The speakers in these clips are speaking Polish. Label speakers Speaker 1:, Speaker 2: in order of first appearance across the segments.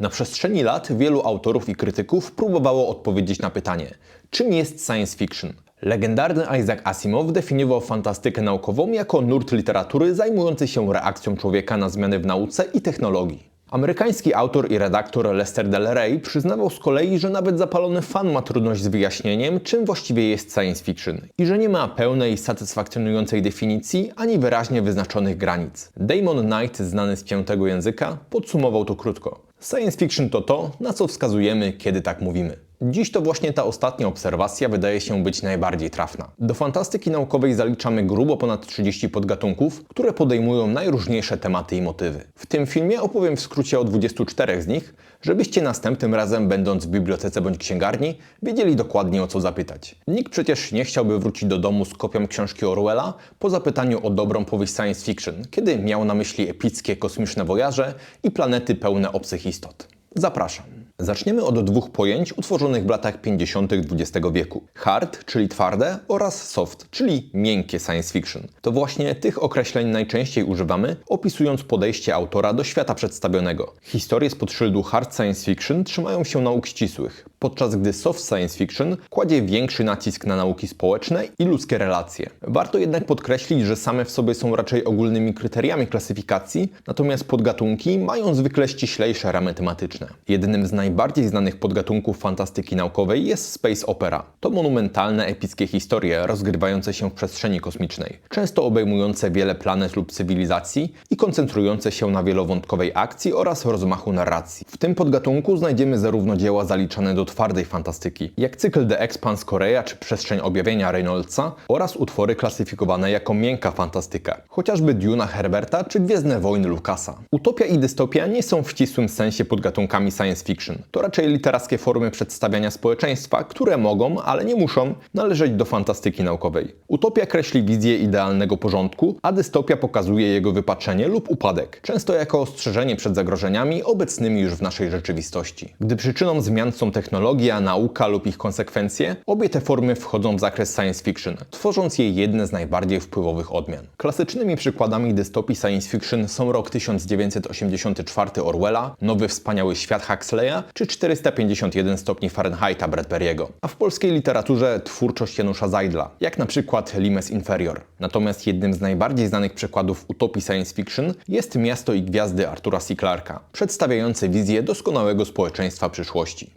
Speaker 1: Na przestrzeni lat wielu autorów i krytyków próbowało odpowiedzieć na pytanie, czym jest science fiction? Legendarny Isaac Asimov definiował fantastykę naukową jako nurt literatury zajmujący się reakcją człowieka na zmiany w nauce i technologii. Amerykański autor i redaktor Lester Del Rey przyznawał z kolei, że nawet zapalony fan ma trudność z wyjaśnieniem, czym właściwie jest science fiction i że nie ma pełnej, satysfakcjonującej definicji ani wyraźnie wyznaczonych granic. Damon Knight, znany z piątego języka, podsumował to krótko. Science fiction to to, na co wskazujemy, kiedy tak mówimy. Dziś to właśnie ta ostatnia obserwacja wydaje się być najbardziej trafna. Do fantastyki naukowej zaliczamy grubo ponad 30 podgatunków, które podejmują najróżniejsze tematy i motywy. W tym filmie opowiem w skrócie o 24 z nich, żebyście następnym razem, będąc w bibliotece bądź księgarni, wiedzieli dokładnie o co zapytać. Nikt przecież nie chciałby wrócić do domu z kopią książki Orwella po zapytaniu o dobrą powieść science fiction, kiedy miał na myśli epickie kosmiczne wojaże i planety pełne obcych istot. Zapraszam. Zaczniemy od dwóch pojęć utworzonych w latach 50. XX wieku. Hard, czyli twarde, oraz soft, czyli miękkie science fiction. To właśnie tych określeń najczęściej używamy, opisując podejście autora do świata przedstawionego. Historie spod szyldu hard science fiction trzymają się nauk ścisłych, podczas gdy soft science fiction kładzie większy nacisk na nauki społeczne i ludzkie relacje. Warto jednak podkreślić, że same w sobie są raczej ogólnymi kryteriami klasyfikacji, natomiast podgatunki mają zwykle ściślejsze ramy tematyczne. Jednym z najbardziej znanych podgatunków fantastyki naukowej jest space opera. To monumentalne, epickie historie rozgrywające się w przestrzeni kosmicznej, często obejmujące wiele planet lub cywilizacji i koncentrujące się na wielowątkowej akcji oraz rozmachu narracji. W tym podgatunku znajdziemy zarówno dzieła zaliczane do twardej fantastyki, jak cykl The Expanse Korea czy Przestrzeń Objawienia Reynoldsa oraz utwory klasyfikowane jako miękka fantastyka, chociażby Duna Herberta czy Gwiezdne Wojny Lucasa. Utopia i dystopia nie są w ścisłym sensie podgatunkami science fiction. To raczej literackie formy przedstawiania społeczeństwa, które mogą, ale nie muszą, należeć do fantastyki naukowej. Utopia kreśli wizję idealnego porządku, a dystopia pokazuje jego wypaczenie lub upadek, często jako ostrzeżenie przed zagrożeniami obecnymi już w naszej rzeczywistości. Gdy przyczyną zmian są technologia, nauka lub ich konsekwencje, obie te formy wchodzą w zakres science fiction, tworząc je jedne z najbardziej wpływowych odmian. Klasycznymi przykładami dystopii science fiction są rok 1984 Orwella, Nowy Wspaniały Świat Huxleya czy 451 stopni Fahrenheita Bradbury'ego, a w polskiej literaturze twórczość Janusza Zajdla, jak na przykład Limes Inferior. Natomiast jednym z najbardziej znanych przykładów utopii science fiction jest Miasto i Gwiazdy Artura C. Clarke'a, przedstawiające wizję doskonałego społeczeństwa przyszłości.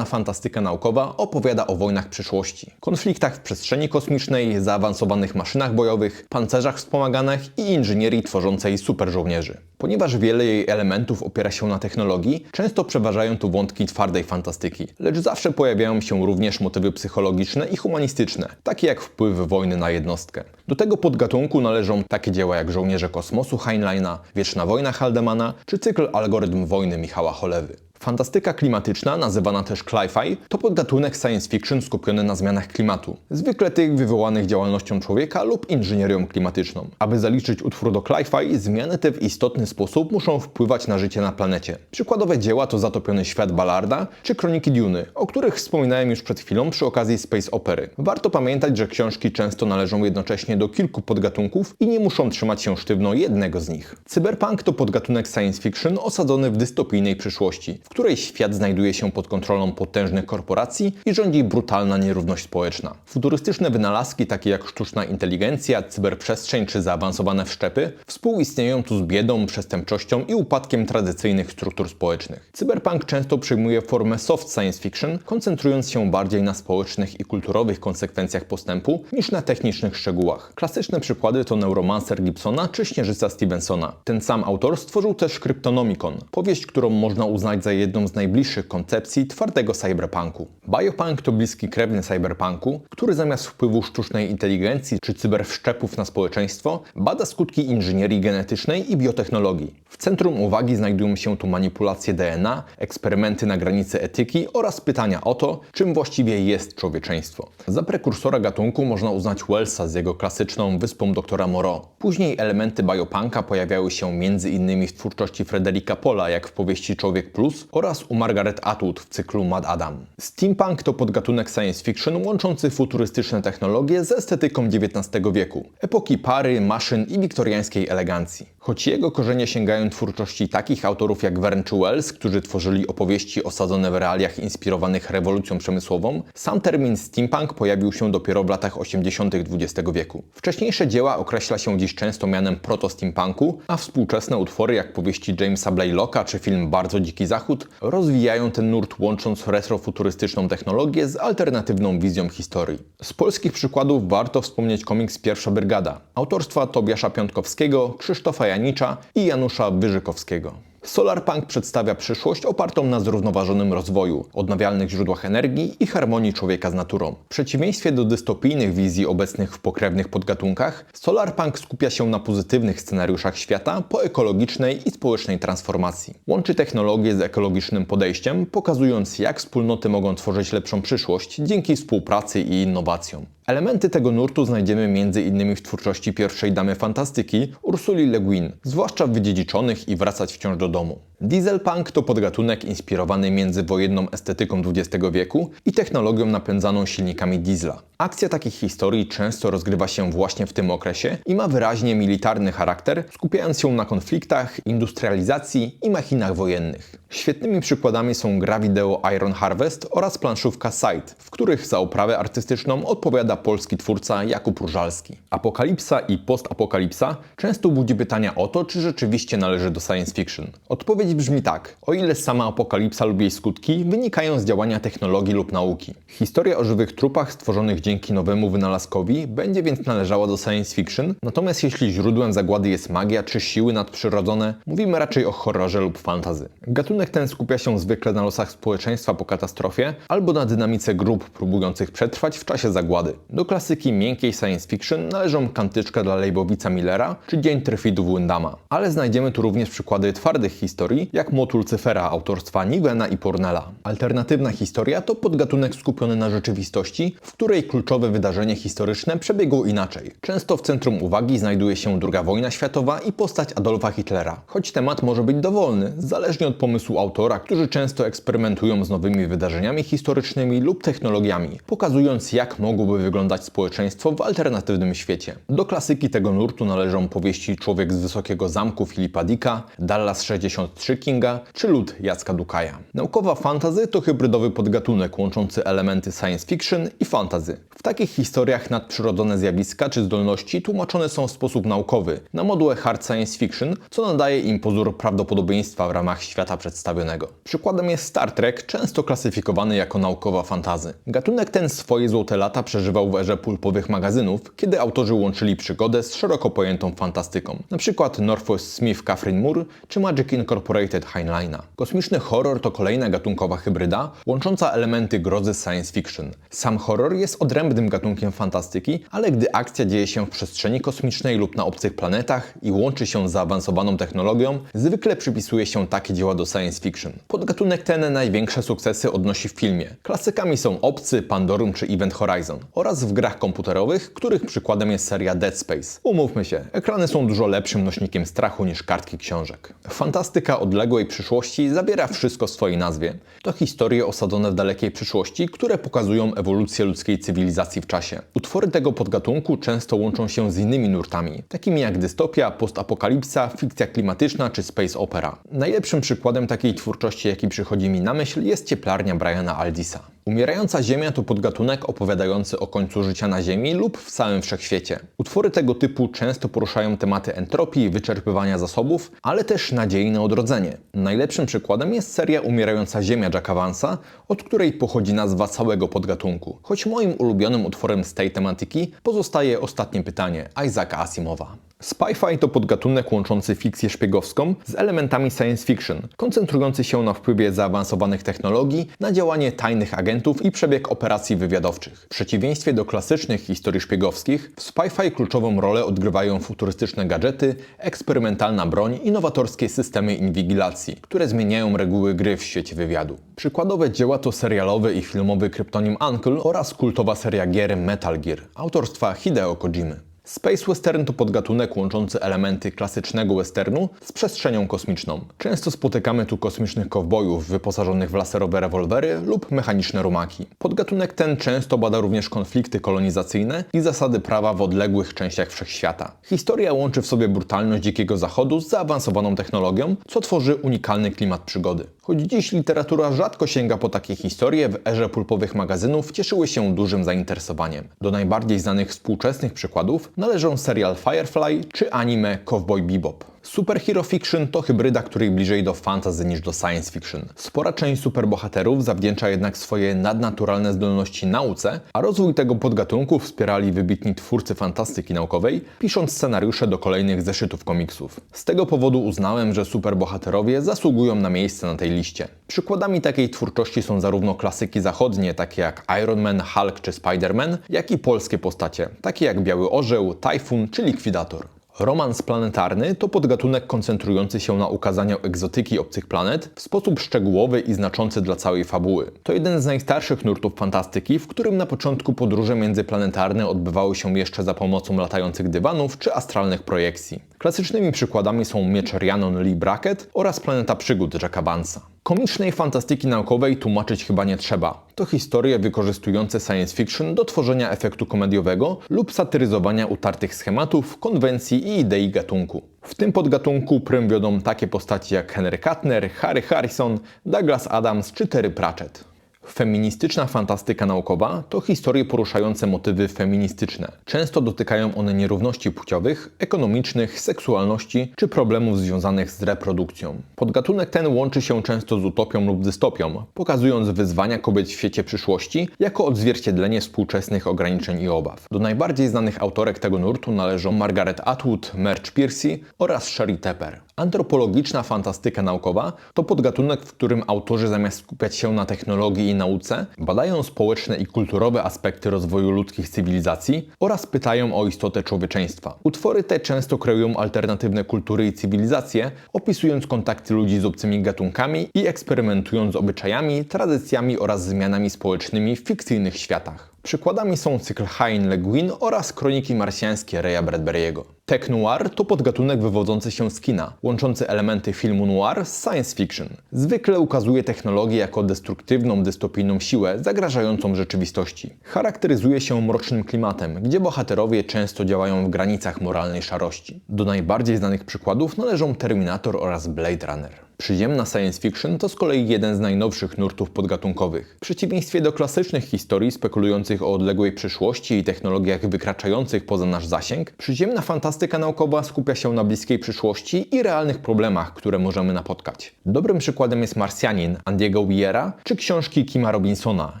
Speaker 1: Fantastyka naukowa opowiada o wojnach przyszłości, konfliktach w przestrzeni kosmicznej, zaawansowanych maszynach bojowych, pancerzach wspomaganych i inżynierii tworzącej super żołnierzy. Ponieważ wiele jej elementów opiera się na technologii, często przeważają tu wątki twardej fantastyki, lecz zawsze pojawiają się również motywy psychologiczne i humanistyczne, takie jak wpływ wojny na jednostkę. Do tego podgatunku należą takie dzieła jak Żołnierze Kosmosu Heinleina, Wieczna Wojna Haldemana czy cykl Algorytm Wojny Michała Cholewy. Fantastyka klimatyczna, nazywana też cli-fi, to podgatunek science fiction skupiony na zmianach klimatu, zwykle tych wywołanych działalnością człowieka lub inżynierią klimatyczną. Aby zaliczyć utwór do cli-fi, zmiany te w istotny sposób muszą wpływać na życie na planecie. Przykładowe dzieła to Zatopiony Świat Ballarda czy Kroniki Duny, o których wspominałem już przed chwilą przy okazji space opery. Warto pamiętać, że książki często należą jednocześnie do kilku podgatunków i nie muszą trzymać się sztywno jednego z nich. Cyberpunk to podgatunek science fiction osadzony w dystopijnej przyszłości, której świat znajduje się pod kontrolą potężnych korporacji i rządzi brutalna nierówność społeczna. Futurystyczne wynalazki takie jak sztuczna inteligencja, cyberprzestrzeń czy zaawansowane wszczepy współistnieją tu z biedą, przestępczością i upadkiem tradycyjnych struktur społecznych. Cyberpunk często przyjmuje formę soft science fiction, koncentrując się bardziej na społecznych i kulturowych konsekwencjach postępu niż na technicznych szczegółach. Klasyczne przykłady to Neuromancer Gibsona czy Śnieżyca Stevensona. Ten sam autor stworzył też Kryptonomicon, powieść, którą można uznać za jedną z najbliższych koncepcji twardego cyberpunku. Biopunk to bliski krewny cyberpunku, który zamiast wpływu sztucznej inteligencji czy cyberwszczepów na społeczeństwo, bada skutki inżynierii genetycznej i biotechnologii. W centrum uwagi znajdują się tu manipulacje DNA, eksperymenty na granicy etyki oraz pytania o to, czym właściwie jest człowieczeństwo. Za prekursora gatunku można uznać Wellsa z jego klasyczną Wyspą doktora Moreau. Później elementy biopunka pojawiały się m.in. w twórczości Frederika Pola, jak w powieści Człowiek Plus oraz u Margaret Atwood w cyklu Mad Adam. Steampunk to podgatunek science fiction łączący futurystyczne technologie z estetyką XIX wieku, epoki pary, maszyn i wiktoriańskiej elegancji. Choć jego korzenie sięgają twórczości takich autorów jak Verne Wells, którzy tworzyli opowieści osadzone w realiach inspirowanych rewolucją przemysłową, sam termin steampunk pojawił się dopiero w latach 80. XX wieku. Wcześniejsze dzieła określa się dziś często mianem proto-steampunku, a współczesne utwory jak powieści Jamesa Blaylocka czy film Bardzo Dziki Zachód rozwijają ten nurt łącząc retrofuturystyczną technologię z alternatywną wizją historii. Z polskich przykładów warto wspomnieć komiks Pierwsza Brygada, autorstwa Tobiasza Piątkowskiego, Krzysztofa Janicza i Janusza Wyżykowskiego. Solarpunk przedstawia przyszłość opartą na zrównoważonym rozwoju, odnawialnych źródłach energii i harmonii człowieka z naturą. W przeciwieństwie do dystopijnych wizji obecnych w pokrewnych podgatunkach, Solarpunk skupia się na pozytywnych scenariuszach świata po ekologicznej i społecznej transformacji. Łączy technologię z ekologicznym podejściem, pokazując jak wspólnoty mogą tworzyć lepszą przyszłość dzięki współpracy i innowacjom. Elementy tego nurtu znajdziemy m.in. w twórczości pierwszej damy fantastyki Ursuli Le Guin, zwłaszcza w Wydziedziczonych i Wracać wciąż do domu. Dieselpunk to podgatunek inspirowany międzywojenną estetyką XX wieku i technologią napędzaną silnikami diesla. Akcja takich historii często rozgrywa się właśnie w tym okresie i ma wyraźnie militarny charakter, skupiając się na konfliktach, industrializacji i machinach wojennych. Świetnymi przykładami są gra wideo Iron Harvest oraz planszówka Sight, w których za oprawę artystyczną odpowiada polski twórca Jakub Różalski. Apokalipsa i postapokalipsa często budzi pytania o to, czy rzeczywiście należy do science fiction. Odpowiedź brzmi tak. O ile sama apokalipsa lub jej skutki wynikają z działania technologii lub nauki. Historia o żywych trupach stworzonych dzięki nowemu wynalazkowi będzie więc należała do science fiction, natomiast jeśli źródłem zagłady jest magia czy siły nadprzyrodzone, mówimy raczej o horrorze lub fantazy. Gatunek ten skupia się zwykle na losach społeczeństwa po katastrofie albo na dynamice grup próbujących przetrwać w czasie zagłady. Do klasyki miękkiej science fiction należą Kantyczka dla Leibowica Millera czy Dzień Trefidów Windama. Ale znajdziemy tu również przykłady twardych historii, jak Motul Cyfera autorstwa Nivena i Pornella. Alternatywna historia to podgatunek skupiony na rzeczywistości, w której kluczowe wydarzenie historyczne przebiegło inaczej. Często w centrum uwagi znajduje się II wojna światowa i postać Adolfa Hitlera. Choć temat może być dowolny, zależnie od pomysłu autora, którzy często eksperymentują z nowymi wydarzeniami historycznymi lub technologiami, pokazując jak mogłoby wyglądać społeczeństwo w alternatywnym świecie. Do klasyki tego nurtu należą powieści Człowiek z Wysokiego Zamku Filipa Dicka, Dallas 63 Kinga czy Lud Jacka Dukaja. Naukowa fantazy to hybrydowy podgatunek łączący elementy science fiction i fantazy. W takich historiach nadprzyrodzone zjawiska czy zdolności tłumaczone są w sposób naukowy, na modułę hard science fiction, co nadaje im pozór prawdopodobieństwa w ramach świata przedstawionego. Przykładem jest Star Trek, często klasyfikowany jako naukowa fantazy. Gatunek ten swoje złote lata przeżywał w erze pulpowych magazynów, kiedy autorzy łączyli przygodę z szeroko pojętą fantastyką. Przykład Northwest Smith Catherine Moore czy Magic Incorporated Heinleina. Kosmiczny horror to kolejna gatunkowa hybryda, łącząca elementy grozy z science fiction. Sam horror jest odrębnym gatunkiem fantastyki, ale gdy akcja dzieje się w przestrzeni kosmicznej lub na obcych planetach i łączy się z zaawansowaną technologią, zwykle przypisuje się takie dzieła do science fiction. Podgatunek ten największe sukcesy odnosi w filmie. Klasykami są Obcy, Pandorum czy Event Horizon oraz w grach komputerowych, których przykładem jest seria Dead Space. Umówmy się, ekrany są dużo lepszym nośnikiem strachu niż kartki książek. Fantastyka odległej przyszłości zawiera wszystko swojej nazwie. To historie osadzone w dalekiej przyszłości, które pokazują ewolucję ludzkiej cywilizacji w czasie. Utwory tego podgatunku często łączą się z innymi nurtami, takimi jak dystopia, postapokalipsa, fikcja klimatyczna czy space opera. Najlepszym przykładem takiej twórczości, jaki przychodzi mi na myśl, jest cieplarnia Briana Aldisa. Umierająca Ziemia to podgatunek opowiadający o końcu życia na Ziemi lub w całym wszechświecie. Utwory tego typu często poruszają tematy entropii, wyczerpywania zasobów, ale też nadziei na odrodzenie. Najlepszym przykładem jest seria Umierająca Ziemia Jacka Vansa, od której pochodzi nazwa całego podgatunku. Choć moim ulubionym utworem z tej tematyki pozostaje ostatnie pytanie Isaaca Asimowa. Spy-fi to podgatunek łączący fikcję szpiegowską z elementami science fiction, koncentrujący się na wpływie zaawansowanych technologii na działanie tajnych agentów i przebieg operacji wywiadowczych. W przeciwieństwie do klasycznych historii szpiegowskich, w spy-fi kluczową rolę odgrywają futurystyczne gadżety, eksperymentalna broń i nowatorskie systemy inwigilacji, które zmieniają reguły gry w świecie wywiadu. Przykładowe dzieła to serialowy i filmowy kryptonim Uncle oraz kultowa seria gier Metal Gear, autorstwa Hideo Kojimy. Space western to podgatunek łączący elementy klasycznego westernu z przestrzenią kosmiczną. Często spotykamy tu kosmicznych kowbojów wyposażonych w laserowe rewolwery lub mechaniczne rumaki. Podgatunek ten często bada również konflikty kolonizacyjne i zasady prawa w odległych częściach wszechświata. Historia łączy w sobie brutalność dzikiego zachodu z zaawansowaną technologią, co tworzy unikalny klimat przygody. Choć dziś literatura rzadko sięga po takie historie, w erze pulpowych magazynów cieszyły się dużym zainteresowaniem. Do najbardziej znanych współczesnych przykładów należą serial Firefly czy anime Cowboy Bebop. Superhero fiction to hybryda, której bliżej do fantasy niż do science fiction. Spora część superbohaterów zawdzięcza jednak swoje nadnaturalne zdolności nauce, a rozwój tego podgatunku wspierali wybitni twórcy fantastyki naukowej, pisząc scenariusze do kolejnych zeszytów komiksów. Z tego powodu uznałem, że superbohaterowie zasługują na miejsce na tej liście. Przykładami takiej twórczości są zarówno klasyki zachodnie, takie jak Iron Man, Hulk czy Spider-Man, jak i polskie postacie, takie jak Biały Orzeł, Tajfun czy Likwidator. Romans planetarny to podgatunek koncentrujący się na ukazaniu egzotyki obcych planet w sposób szczegółowy i znaczący dla całej fabuły. To jeden z najstarszych nurtów fantastyki, w którym na początku podróże międzyplanetarne odbywały się jeszcze za pomocą latających dywanów czy astralnych projekcji. Klasycznymi przykładami są Miecz Rhiannon Lee Brackett oraz Planeta Przygód Jacka Bansa. Komicznej fantastyki naukowej tłumaczyć chyba nie trzeba. To historie wykorzystujące science fiction do tworzenia efektu komediowego lub satyryzowania utartych schematów, konwencji i idei gatunku. W tym podgatunku prym wiodą takie postaci jak Henry Kuttner, Harry Harrison, Douglas Adams czy Terry Pratchett. Feministyczna fantastyka naukowa to historie poruszające motywy feministyczne. Często dotykają one nierówności płciowych, ekonomicznych, seksualności czy problemów związanych z reprodukcją. Podgatunek ten łączy się często z utopią lub dystopią, pokazując wyzwania kobiet w świecie przyszłości jako odzwierciedlenie współczesnych ograniczeń i obaw. Do najbardziej znanych autorek tego nurtu należą Margaret Atwood, Merch Piercy oraz Sherry Tepper. Antropologiczna fantastyka naukowa to podgatunek, w którym autorzy zamiast skupiać się na technologii i nauce, badają społeczne i kulturowe aspekty rozwoju ludzkich cywilizacji oraz pytają o istotę człowieczeństwa. Utwory te często kreują alternatywne kultury i cywilizacje, opisując kontakty ludzi z obcymi gatunkami i eksperymentując z obyczajami, tradycjami oraz zmianami społecznymi w fikcyjnych światach. Przykładami są cykl Hein Le Guin oraz kroniki marsjańskie Raya Bradbury'ego. Tech noir to podgatunek wywodzący się z kina, łączący elementy filmu noir z science fiction. Zwykle ukazuje technologię jako destruktywną, dystopijną siłę zagrażającą rzeczywistości. Charakteryzuje się mrocznym klimatem, gdzie bohaterowie często działają w granicach moralnej szarości. Do najbardziej znanych przykładów należą Terminator oraz Blade Runner. Przyziemna science fiction to z kolei jeden z najnowszych nurtów podgatunkowych. W przeciwieństwie do klasycznych historii spekulujących o odległej przyszłości i technologiach wykraczających poza nasz zasięg, przyziemna fantastyka naukowa skupia się na bliskiej przyszłości i realnych problemach, które możemy napotkać. Dobrym przykładem jest Marsjanin Andiego Wiera czy książki Kima Robinsona,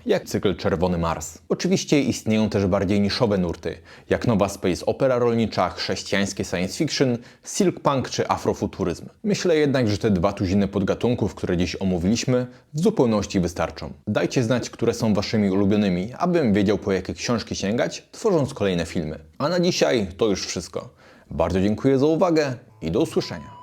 Speaker 1: jak cykl Czerwony Mars. Oczywiście istnieją też bardziej niszowe nurty, jak nowa space opera rolnicza, chrześcijańskie science fiction, silk punk czy afrofuturyzm. Myślę jednak, że te dwa podgatunków, które dziś omówiliśmy, w zupełności wystarczą. Dajcie znać, które są waszymi ulubionymi, abym wiedział po jakie książki sięgać, tworząc kolejne filmy. A na dzisiaj to już wszystko. Bardzo dziękuję za uwagę i do usłyszenia.